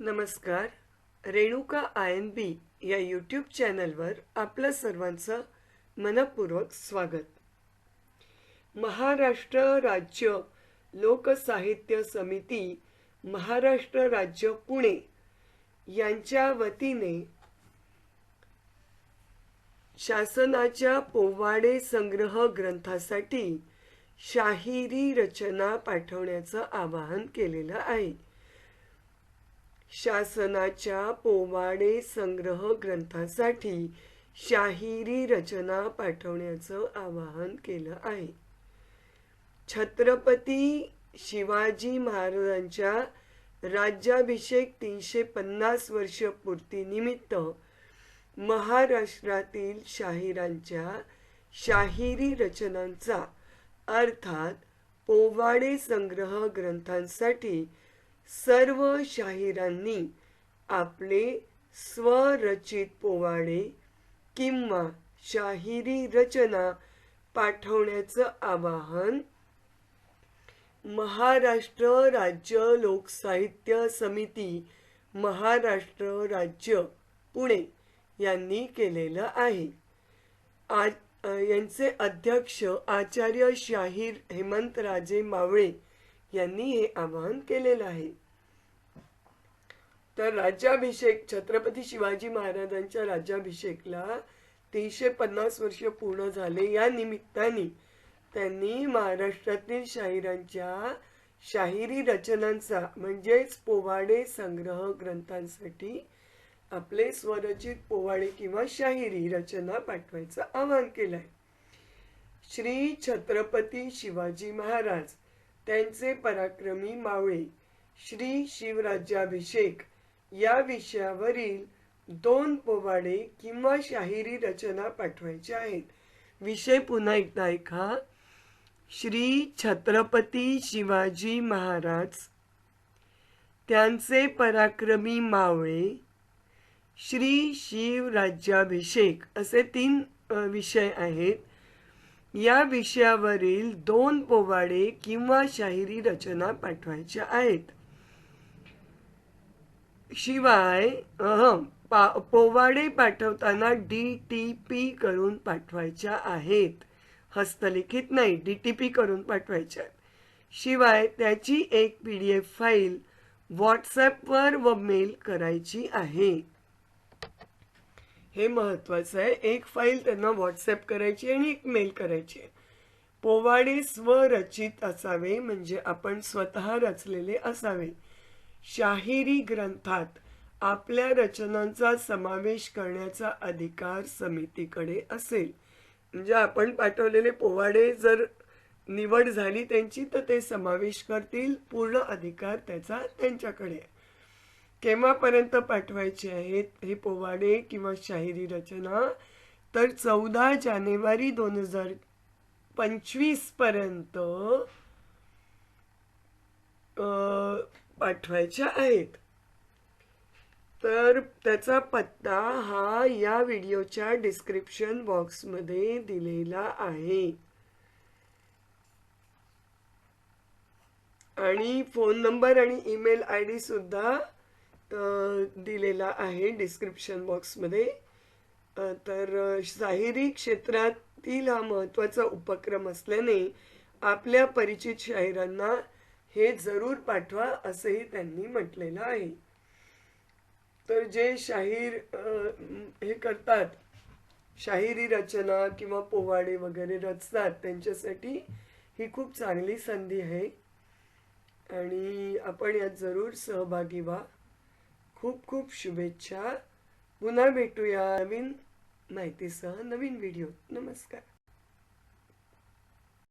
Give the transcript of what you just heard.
नमस्कार. Renuka I N बी या YouTube चॅनलवर आपलं सर्वांचं मनपूर्वक स्वागत. महाराष्ट्र राज्य लोकसाहित्य समिती महाराष्ट्र राज्य पुणे यांच्या वतीने शासनाच्या पोवाडे संग्रह ग्रंथासाठी शाहिरी रचना पाठवण्याचं आवाहन केलेलं आहे. शासनाच्या पोवाडे संग्रह ग्रंथासाठी शाहिरी रचना पाठवण्याचं आवाहन केलं आहे. छत्रपती शिवाजी महाराजांच्या राज्याभिषेक तीनशे पन्नास वर्ष पूर्तीनिमित्त महाराष्ट्रातील शाहिरांच्या शाहिरी रचनांचा अर्थात पोवाडे संग्रह ग्रंथांसाठी सर्व शाहिरांनी आपले स्वरचित पोवाडे किंवा शाहिरी रचना पाठवण्याचं आवाहन महाराष्ट्र राज्य लोकसाहित्य समिती महाराष्ट्र राज्य पुणे यांनी केलेलं आहे. आज यांचे अध्यक्ष आचार्य शाहीर हेमंतराजे मावळे यांनी हे आवाहन केलेलं आहे. तर राज्याभिषेक छत्रपती शिवाजी महाराजांच्या राज्याभिषेकला तीनशे पन्नास वर्ष पूर्ण झाले. या निमित्ताने त्यांनी महाराष्ट्रातील शाहिरांच्या शाहिरी रचनांचा म्हणजेच पोवाडे संग्रह ग्रंथांसाठी आपले स्वरचित पोवाडे किंवा शाहिरी रचना पाठवायचं आवाहन केलं आहे श्री छत्रपती शिवाजी महाराज त्यांचे पराक्रमी मावळे श्री शिवराज्याभिषेक. या विषयावरील दोन पोवाडे किंवा शाहिरी रचना पाठवायच्या आहेत. विषय पुन्हा एकदा ऐका. श्री छत्रपती शिवाजी महाराज. त्यांचे पराक्रमी मावळे श्री शिवराज्याभिषेक. असे तीन विषय आहेत. या विषयावरील दोन पोवाडे किंवा शाहिरी रचना पाठवायच्या आहेत. शिवाय पा पोवाडे पाठवताना डी टी पी करून पाठवायच्या आहेत. हस्तलिखित नाही डी टी पी करून पाठवायच्या आहेत. शिवाय त्याची एक पी डी एफ फाईल व्हॉट्सॲपवर व मेल करायची आहे. हे महत्वाचं आहे. एक फाईल त्यांना व्हॉट्सअप करायची आणि एक मेल करायची आहे. पोवाडे स्वरचित असावे म्हणजे आपण स्वतः रचलेले असावे. शाहिरी ग्रंथात आपल्या रचनांचा समावेश करण्याचा अधिकार समितीकडे असेल. म्हणजे आपण पाठवलेले पोवाडे जर निवड झाली त्यांची तर ते समावेश करतील. पूर्ण अधिकार त्याचा त्यांच्याकडे आहे. केव्हापर्यंत पाठवायचे आहेत हे पोवाडे किंवा शाहिरी रचना? तर चौदा जानेवारी दोन हजार पंचवीसपर्यंत पाठवायच्या आहेत. तर त्याचा पत्ता हा या व्हिडिओच्या डिस्क्रिप्शन बॉक्समध्ये दिलेला आहे. आणि फोन नंबर आणि ईमेल आय डी सुद्धा दिलेला आहे डिस्क्रिप्शन बॉक्समध्ये तर शाहिरी क्षेत्रातील हा महत्त्वाचा उपक्रम असल्याने आपल्या परिचित शाहिरांना हे जरूर पाठवा असंही त्यांनी म्हटलेलं आहे. तर जे शाहीर हे करतात शाहिरी रचना किंवा पोवाडे वगैरे रचतात त्यांच्यासाठी ही खूप चांगली संधी आहे. आणि आपण यात जरूर सहभागी व्हा. खूप खूप शुभेच्छा. पुन्हा भेटूया नवीन माहितीसह नवीन व्हिडिओ नमस्कार.